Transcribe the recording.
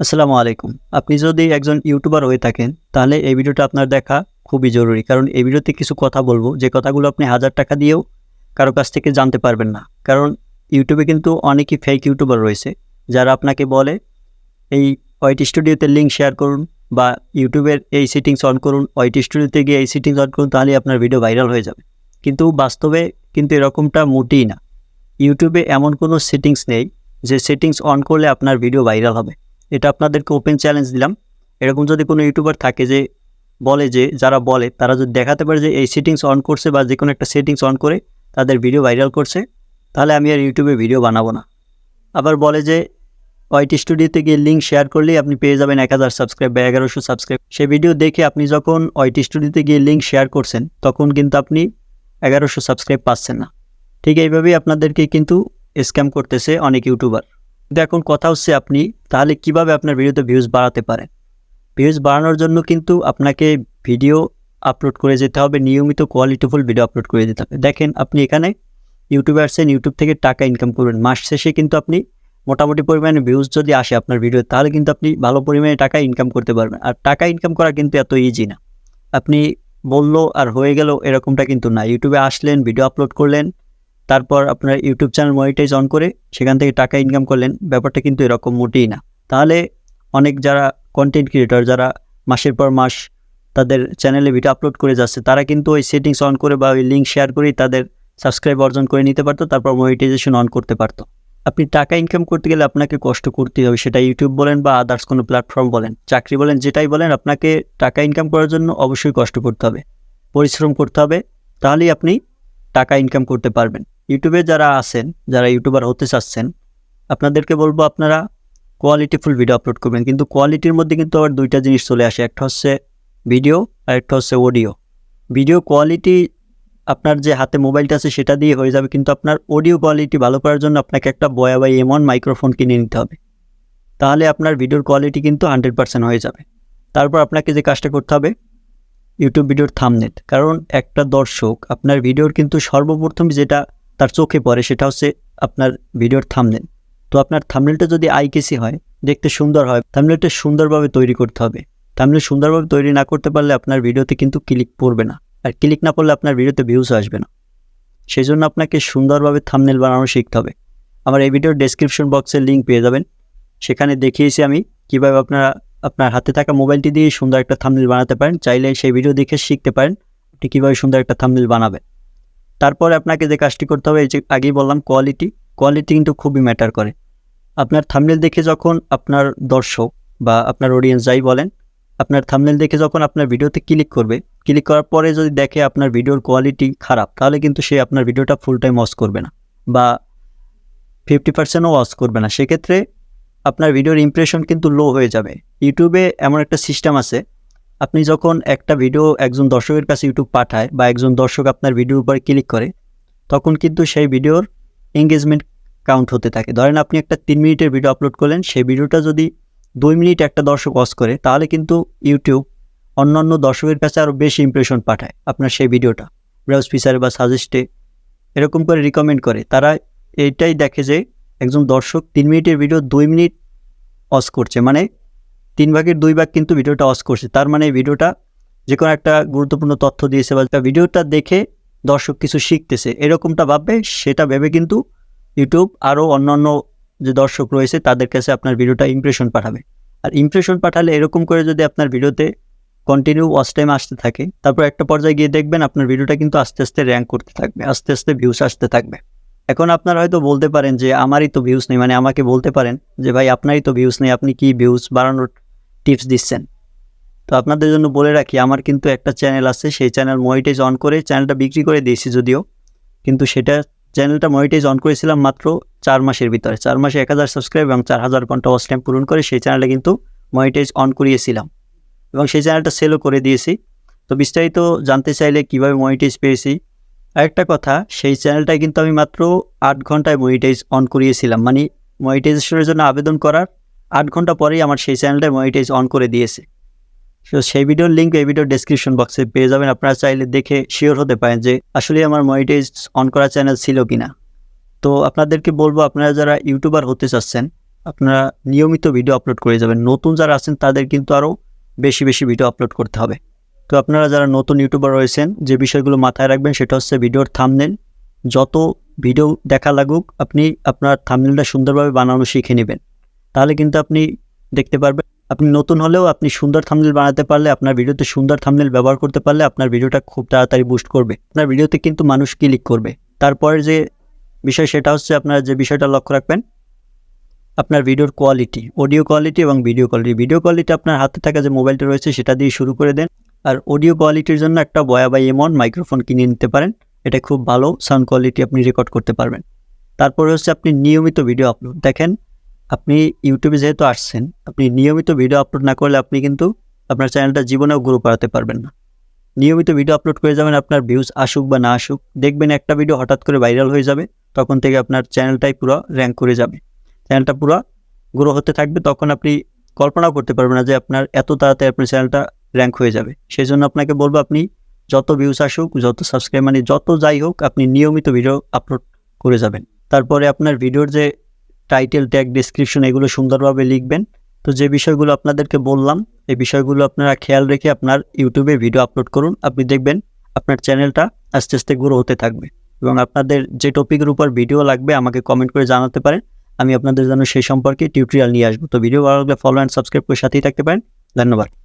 আসসালামু আলাইকুম। আপনি যদি একজন ইউটিউবার হয়ে থাকেন, তাহলে এই ভিডিওটা আপনার দেখা খুবই জরুরি। কারণ এই ভিডিওতে কিছু কথা বলব, যে কথাগুলো আপনি হাজার টাকা দিয়েও কারও কাছ থেকে জানতে পারবেন না। কারণ ইউটিউবে কিন্তু অনেকই ফেক ইউটিউবার রয়েছে, যারা আপনাকে বলে, এই ওয়াইট স্টুডিওতে লিঙ্ক শেয়ার করুন বা ইউটিউবের এই সেটিংস অন করুন, ওয়াইট স্টুডিওতে গিয়ে এই সেটিংস অন করুন তাহলে আপনার ভিডিও ভাইরাল হয়ে যাবে। কিন্তু বাস্তবে কিন্তু এরকমটা মোটেই না। ইউটিউবে এমন কোনো সেটিংস নেই, যে সেটিংস অন করলে আপনার ভিডিও ভাইরাল হবে। এটা আপনাদেরকে ওপেন চ্যালেঞ্জ দিলাম। এরকম যদি কোনো ইউটিউবার থাকে যে বলে যে, যারা বলে, তারা যদি দেখাতে পারে যে এই সেটিংস অন করছে বা যে কোনো একটা সেটিংস অন করে তাদের ভিডিও ভাইরাল করছে, তাহলে আমি আর ইউটিউবে ভিডিও বানাবো না। আবার বলে যে ওয়াইট স্টুডিওতে গিয়ে লিঙ্ক শেয়ার করলেই আপনি পেয়ে যাবেন এক হাজার সাবস্ক্রাইব বা এগারোশো সাবস্ক্রাইব সেই ভিডিও দেখে আপনি যখন ওয়াইট স্টুডিওতে গিয়ে লিঙ্ক শেয়ার করছেন, তখন কিন্তু আপনি এগারোশো সাবস্ক্রাইব পাচ্ছেন না। ঠিক এইভাবেই আপনাদেরকে কিন্তু স্ক্যাম করতেছে অনেক ইউটিউবার কিন্তু এখন কথা হচ্ছে আপনি তাহলে কীভাবে আপনার ভিডিওতে ভিউজ বাড়াতে পারেন? ভিউজ বাড়ানোর জন্য কিন্তু আপনাকে ভিডিও আপলোড করে যেতে হবে, নিয়মিত কোয়ালিটিফুল ভিডিও আপলোড করে যেতে হবে। দেখেন, আপনি এখানে ইউটিউবে আসছেন ইউটিউব থেকে টাকা ইনকাম করবেন। মাস শেষে কিন্তু আপনি মোটামুটি পরিমাণে ভিউজ যদি আসে আপনার ভিডিও তাহলে কিন্তু আপনি ভালো পরিমাণে টাকা ইনকাম করতে পারবেন। আর টাকা ইনকাম করা কিন্তু এত ইজি না। আপনি বলল আর হয়ে গেল এরকমটা কিন্তু না। ইউটিউবে আসলেন ভিডিও আপলোড করলেন তারপর আপনার ইউটিউব চ্যানেল মনিটাইজ অন করে সেখান থেকে টাকা ইনকাম করলেন, ব্যাপারটা কিন্তু এরকম মোটেই না। তাহলে অনেক যারা কন্টেন্ট ক্রিয়েটর যারা মাসের পর মাস তাদের চ্যানেলে ভিডিও আপলোড করে যাচ্ছে, তারা কিন্তু ওই সেটিংস অন করে বা ওই লিঙ্ক শেয়ার করেই তাদের সাবস্ক্রাইব অর্জন করে নিতে পারতো, তারপর মনিটাইজেশন অন করতে পারতো। আপনি টাকা ইনকাম করতে গেলে আপনাকে কষ্ট করতে হবে, সেটা ইউটিউব বলেন বা আদার্স কোনো প্ল্যাটফর্ম বলেন। চাকরি বলেন, যেটাই বলেন, আপনাকে টাকা ইনকাম করার জন্য অবশ্যই কষ্ট করতে হবে, পরিশ্রম করতে হবে, তাহলেই আপনি টাকা ইনকাম করতে পারবেন। ইউটিউবে যারা আছেন, যারা ইউটিউবার হতে চাচ্ছেন, আপনাদেরকে বলব আপনারা কোয়ালিটিফুল ভিডিও আপলোড করবেন। কিন্তু কোয়ালিটির মধ্যে কিন্তু আবার দুইটা জিনিস চলে আসে। একটা হচ্ছে ভিডিও আর একটা হচ্ছে অডিও ভিডিও কোয়ালিটি আপনার যে হাতে মোবাইলটা আছে, সেটা দিয়ে হয়ে যাবে। কিন্তু আপনার অডিও কোয়ালিটি ভালো করার জন্য আপনাকে একটা বয়া বাই এমন মাইক্রোফোন কিনে নিতে হবে। তাহলে আপনার ভিডিওর কোয়ালিটি কিন্তু হান্ড্রেড পার্সেন্ট হয়ে যাবে। তারপর আপনাকে যে কাজটা করতে হবে ইউটিউব ভিডিওর থামনেট কারণ একটা দর্শক, আপনার ভিডিওর কিন্তু সর্বপ্রথম যেটা তার চোখে পড়ে সেটা হচ্ছে আপনার ভিডিওর থামনেল তো আপনার থামনেলটা যদি আইকেসি হয়, দেখতে সুন্দর হয় থামনেলটা সুন্দরভাবে তৈরি করতে হবে। থামনেল সুন্দরভাবে তৈরি না করতে পারলে আপনার ভিডিওতে কিন্তু ক্লিক পড়বে না। আর ক্লিক না পড়লে আপনার ভিডিওতে ভিউজ আসবে না। সেই জন্য আপনাকে সুন্দরভাবে থামনেল বানানো শিখতে হবে। আমার এই ভিডিওর ডেসক্রিপশন বক্সের লিঙ্ক পেয়ে যাবেন। সেখানে দেখিয়েছি আমি কীভাবে আপনারা আপনার হাতে থাকা মোবাইলটি দিয়ে সুন্দর একটা থামনেল বানাতে পারেন। চাইলে সেই ভিডিও দেখে শিখতে পারেন আপনি কীভাবে সুন্দর একটা থামনেল বানাবেন। তারপরে আপনাকে যে কাজটি করতে হবে, এই যে আগেই বললাম কোয়ালিটি কোয়ালিটি কিন্তু খুবই ম্যাটার করে। আপনার থামনেল দেখে যখন আপনার দর্শক বা আপনার অডিয়েন্স যাই বলেন, আপনার থামনেল দেখে যখন আপনার ভিডিওতে ক্লিক করবে ক্লিক করার পরে যদি দেখে আপনার ভিডিওর কোয়ালিটি খারাপ, তাহলে কিন্তু সে আপনার ভিডিওটা ফুল টাইম ওয়াচ করবে না বা ফিফটি পার্সেন্টও ওয়াচ করবে না। সেক্ষেত্রে আপনার ভিডিওর ইমপ্রেশন কিন্তু লো হয়ে যাবে। ইউটিউবে এমন একটা সিস্টেম আছে, আপনি যখন একটা ভিডিও একজন দর্শকের কাছে ইউটিউব পাঠায় বা একজন দর্শক আপনার ভিডিওর উপর ক্লিক করে, তখন কিন্তু সেই ভিডিওর এঙ্গেজমেন্ট কাউন্ট হতে থাকে। ধরেন আপনি একটা তিন মিনিটের ভিডিও আপলোড করলেন, সেই ভিডিওটা যদি দুই মিনিট একটা দর্শক ওয়াচ করে, তাহলে কিন্তু ইউটিউব অন্যান্য দর্শকের কাছে আরও বেশি ইমপ্রেশন পাঠায় আপনার সেই ভিডিওটা ব্রাউজ ফিচারে বা সাজেস্টে এরকম করে রিকমেন্ড করে। তারা এইটাই দেখে যে একজন দর্শক তিন মিনিটের ভিডিও দুই মিনিট অস করছে। মানে তিন ভাগের দুই ভাগ কিন্তু ভিডিওটা অস করছে। তার মানে ভিডিওটা যে কোনো একটা গুরুত্বপূর্ণ তথ্য দিয়েছে বা ভিডিওটা দেখে দর্শক কিছু শিখতেছে। এরকমটা ভাববে, সেটা ভেবে কিন্তু ইউটিউব আরও অন্যান্য যে দর্শক রয়েছে, তাদের কাছে আপনার ভিডিওটা ইমপ্রেশন পাঠাবে। আর ইমপ্রেশন পাঠালে এরকম করে যদি আপনার ভিডিওতে কন্টিনিউ ওয়াচ টাইম আসতে থাকে, তারপর একটা পর্যায়ে গিয়ে দেখবেন আপনার ভিডিওটা কিন্তু আস্তে আস্তে র্যাঙ্ক করতে থাকবে, আস্তে আস্তে ভিউস আসতে থাকবে। এখন আপনারা হয়তো বলতে পারেন যে আমারই তো ভিউস নেই মানে আমাকে বলতে পারেন যে ভাই আপনারই তো ভিউস নেই, আপনি কি ভিউস বাড়ানোর টিপস দিচ্ছেন? তো আপনাদের জন্য বলে রাখি, আমার কিন্তু একটা চ্যানেল আছে, সেই চ্যানেল মনিটাইজ অন করে চ্যানেলটা বিক্রি করে দিয়েছি যদিও। কিন্তু সেটা চ্যানেলটা মনিটাইজ অন করেছিলাম মাত্র চার মাসের ভিতরে। চার মাসে এক হাজার সাবস্ক্রাইব এবং চার হাজার ঘণ্টা ওয়াচ টাইম পূরণ করে সেই চ্যানেলটা কিন্তু মনিটাইজ অন করিয়েছিলাম। এবং সেই চ্যানেলটা সেলও করে দিয়েছি। তো বিস্তারিত জানতে চাইলে কীভাবে মনিটাইজ পেয়েছি আরেকটা কথা, সেই চ্যানেলটায় কিন্তু আমি মাত্র আট ঘন্টায় মনিটাইজ অন করিয়েছিলাম। মানে মনিটাইজেশনের জন্য আবেদন করার আট ঘণ্টা পরেই আমার সেই চ্যানেলটায় মনিটাইজ অন করে দিয়েছে। তো সেই ভিডিওর লিঙ্ক এই ভিডিওর ডেসক্রিপশন বক্সে পেয়ে যাবেন। আপনারা চাইলে দেখে শিওর হতে পারেন যে আসলে আমার মনিটাইজ অন করা চ্যানেল ছিল কি না তো আপনাদেরকে বলব, আপনারা যারা ইউটিউবার হতে চাচ্ছেন, আপনারা নিয়মিত ভিডিও আপলোড করে যাবেন। নতুন যারা আছেন, তাদের কিন্তু আরও বেশি বেশি ভিডিও আপলোড করতে হবে। তো আপনারা যারা নতুন ইউটিউবার রয়েছেন, যে বিষয়গুলো মাথায় রাখবেন সেটা হচ্ছে ভিডিওর থামনেল যত ভিডিও দেখা লাগুক, আপনি আপনার থামনেলটা সুন্দরভাবে বানানো শিখে নেবেন। তাহলে কিন্তু আপনি দেখতে পারবেন, আপনি নতুন হলেও আপনি সুন্দর থামনেল বানাতে পারলে, আপনার ভিডিওতে সুন্দর থামনেল ব্যবহার করতে পারলে আপনার ভিডিওটা খুব তাড়াতাড়ি বুস্ট করবে। আপনার ভিডিওতে কিন্তু মানুষ ক্লিক করবে। তারপরে যে বিষয় সেটা হচ্ছে আপনারা যে বিষয়টা লক্ষ্য রাখবেন, আপনার ভিডিওর কোয়ালিটি অডিও কোয়ালিটি এবং ভিডিও কোয়ালিটি ভিডিও কোয়ালিটি আপনার হাতে থাকা যে মোবাইলটা রয়েছে, সেটা দিয়ে শুরু করে দেন। আর অডিও কোয়ালিটির জন্য একটা বয়া বাই এমন মাইক্রোফোন কিনে নিতে পারেন। এটা খুব ভালো সাউন্ড কোয়ালিটি আপনি রেকর্ড করতে পারবেন। তারপরে হচ্ছে আপনি নিয়মিত ভিডিও আপলোড দেখেন, আপনি ইউটিউবে যেহেতু আসছেন, আপনি নিয়মিত ভিডিও আপলোড না করলে আপনি কিন্তু আপনার চ্যানেলটা জীবনেও গ্রো করাতে পারবেন না। নিয়মিত ভিডিও আপলোড করে যাবেন, আপনার ভিউজ আসুক বা না আসুক, দেখবেন একটা ভিডিও হঠাৎ করে ভাইরাল হয়ে যাবে, তখন থেকে আপনার চ্যানেলটাই পুরো র্যাঙ্ক করে যাবে। চ্যানেলটা পুরো গ্রো হতে থাকবে, তখন আপনি কল্পনাও করতে পারবেন না যে আপনার এত তাড়াতাড়ি আপনার চ্যানেলটা র্যাঙ্ক হয়ে যাবে। সেই জন্য আপনাকে বলব আপনি যত ভিউস আসুক, যত সাবস্ক্রাইব মানে যত যাই হোক, আপনি নিয়মিত ভিডিও আপলোড করে যাবেন। তারপরে আপনার ভিডিওর যে টাইটেল ট্যাগ ডিসক্রিপশন এগুলো সুন্দরভাবে লিখবেন। তো যে বিষয়গুলো আপনাদেরকে বললাম, এই বিষয়গুলো আপনারা খেয়াল রেখে আপনার ইউটিউবে ভিডিও আপলোড করুন। আপনি দেখবেন আপনার চ্যানেলটা আস্তে আস্তে গ্রো হতে থাকবে এবং আপনাদের যে টপিকের উপর ভিডিও লাগবে, আমাকে কমেন্ট করে জানাতে পারেন। আমি আপনাদের জন্য সেই সম্পর্কে টিউটোরিয়াল নিয়ে আসব। তো ভিডিও ভালো লাগলে ফলো অ্যান্ড সাবস্ক্রাইব করে সাথেই থাকতে পারেন। ধন্যবাদ।